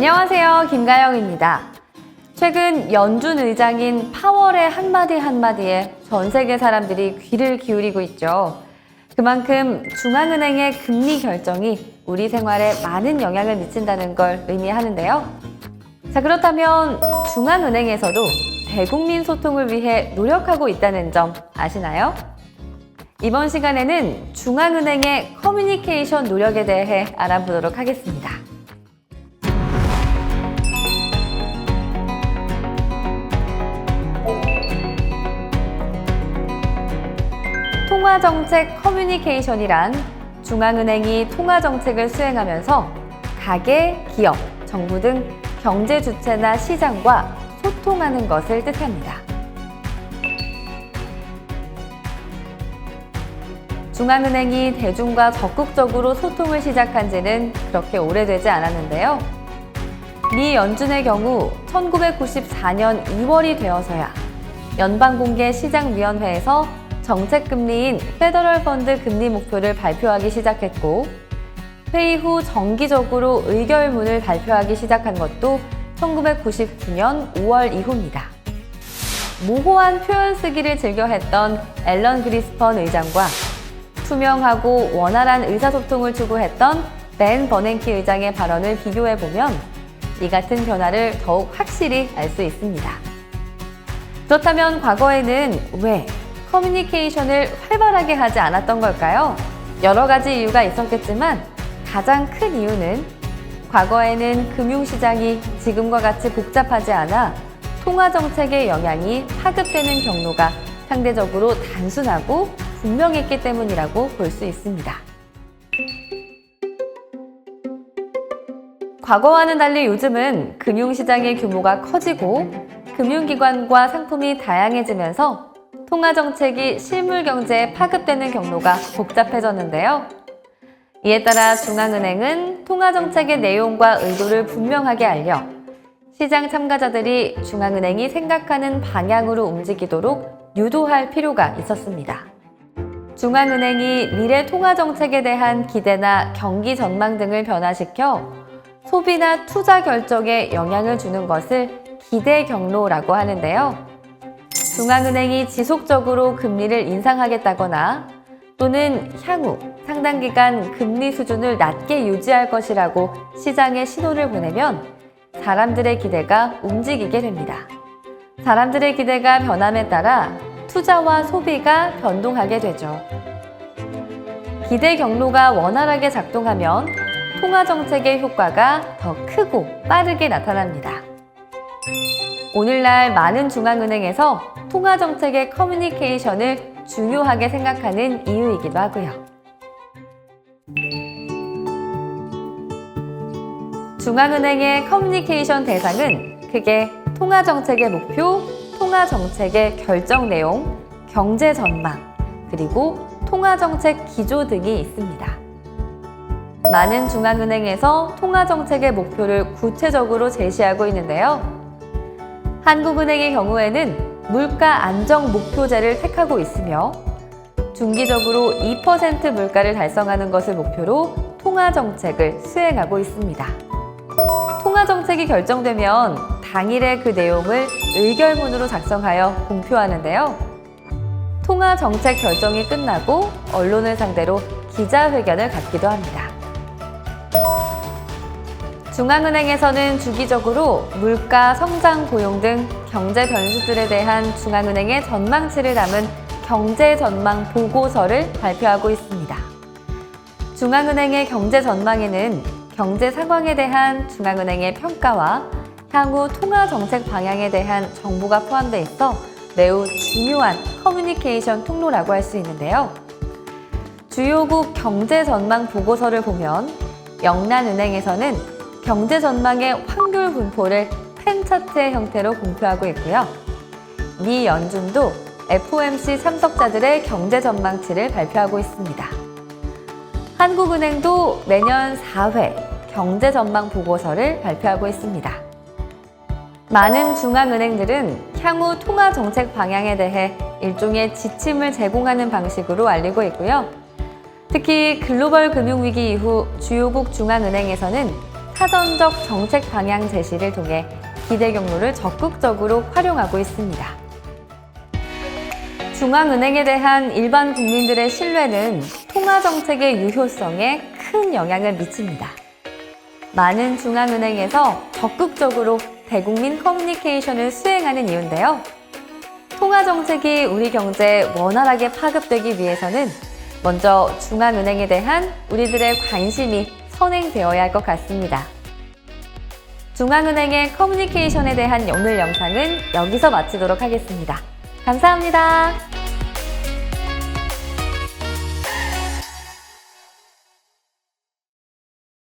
안녕하세요. 김가영입니다. 최근 연준 의장인 파월의 한마디 한마디에 전 세계 사람들이 귀를 기울이고 있죠. 그만큼 중앙은행의 금리 결정이 우리 생활에 많은 영향을 미친다는 걸 의미하는데요. 자, 그렇다면 중앙은행에서도 대국민 소통을 위해 노력하고 있다는 점 아시나요? 이번 시간에는 중앙은행의 커뮤니케이션 노력에 대해 알아보도록 하겠습니다. 통화정책 커뮤니케이션이란 중앙은행이 통화정책을 수행하면서 가계, 기업, 정부 등 경제 주체나 시장과 소통하는 것을 뜻합니다. 중앙은행이 대중과 적극적으로 소통을 시작한 지는 그렇게 오래되지 않았는데요. 미 연준의 경우 1994년 2월이 되어서야 연방공개 시장위원회에서 정책금리인 페더럴 펀드 금리 목표를 발표하기 시작했고, 회의 후 정기적으로 의결문을 발표하기 시작한 것도 1999년 5월 이후입니다. 모호한 표현 쓰기를 즐겨 했던 앨런 그리스펀 의장과 투명하고 원활한 의사소통을 추구했던 벤 버냉키 의장의 발언을 비교해 보면 이 같은 변화를 더욱 확실히 알 수 있습니다. 그렇다면 과거에는 왜 커뮤니케이션을 활발하게 하지 않았던 걸까요? 여러 가지 이유가 있었겠지만 가장 큰 이유는 과거에는 금융시장이 지금과 같이 복잡하지 않아 통화정책의 영향이 파급되는 경로가 상대적으로 단순하고 분명했기 때문이라고 볼 수 있습니다. 과거와는 달리 요즘은 금융시장의 규모가 커지고 금융기관과 상품이 다양해지면서 통화 정책이 실물 경제에 파급되는 경로가 복잡해졌는데요. 이에 따라 중앙은행은 통화 정책의 내용과 의도를 분명하게 알려 시장 참가자들이 중앙은행이 생각하는 방향으로 움직이도록 유도할 필요가 있었습니다. 중앙은행이 미래 통화 정책에 대한 기대나 경기 전망 등을 변화시켜 소비나 투자 결정에 영향을 주는 것을 기대 경로라고 하는데요. 중앙은행이 지속적으로 금리를 인상하겠다거나 또는 향후 상당 기간 금리 수준을 낮게 유지할 것이라고 시장에 신호를 보내면 사람들의 기대가 움직이게 됩니다. 사람들의 기대가 변함에 따라 투자와 소비가 변동하게 되죠. 기대 경로가 원활하게 작동하면 통화 정책의 효과가 더 크고 빠르게 나타납니다. 오늘날 많은 중앙은행에서 통화 정책의 커뮤니케이션을 중요하게 생각하는 이유이기도 하고요. 중앙은행의 커뮤니케이션 대상은 크게 통화 정책의 목표, 통화 정책의 결정 내용, 경제 전망, 그리고 통화 정책 기조 등이 있습니다. 많은 중앙은행에서 통화 정책의 목표를 구체적으로 제시하고 있는데요. 한국은행의 경우에는 물가 안정 목표제를 택하고 있으며 중기적으로 2% 물가를 달성하는 것을 목표로 통화 정책을 수행하고 있습니다. 통화 정책이 결정되면 당일에 그 내용을 의결문으로 작성하여 공표하는데요. 통화 정책 결정이 끝나고 언론을 상대로 기자회견을 갖기도 합니다. 중앙은행에서는 주기적으로 물가, 성장, 고용 등 경제 변수들에 대한 중앙은행의 전망치를 담은 경제 전망 보고서를 발표하고 있습니다. 중앙은행의 경제 전망에는 경제 상황에 대한 중앙은행의 평가와 향후 통화 정책 방향에 대한 정보가 포함되어 있어 매우 중요한 커뮤니케이션 통로라고 할 수 있는데요. 주요국 경제 전망 보고서를 보면 영란은행에서는 경제 전망의 확률 분포를 펜 차트의 형태로 공표하고 있고요. 미 연준도 FOMC 참석자들의 경제 전망치를 발표하고 있습니다. 한국은행도 매년 4회 경제 전망 보고서를 발표하고 있습니다. 많은 중앙은행들은 향후 통화 정책 방향에 대해 일종의 지침을 제공하는 방식으로 알리고 있고요. 특히 글로벌 금융위기 이후 주요국 중앙은행에서는 사전적 정책 방향 제시를 통해 기대 경로를 적극적으로 활용하고 있습니다. 중앙은행에 대한 일반 국민들의 신뢰는 통화 정책의 유효성에 큰 영향을 미칩니다. 많은 중앙은행에서 적극적으로 대국민 커뮤니케이션을 수행하는 이유인데요. 통화 정책이 우리 경제에 원활하게 파급되기 위해서는 먼저 중앙은행에 대한 우리들의 관심이 선행되어야 할 것 같습니다. 중앙은행의 커뮤니케이션에 대한 오늘 영상은 여기서 마치도록 하겠습니다. 감사합니다.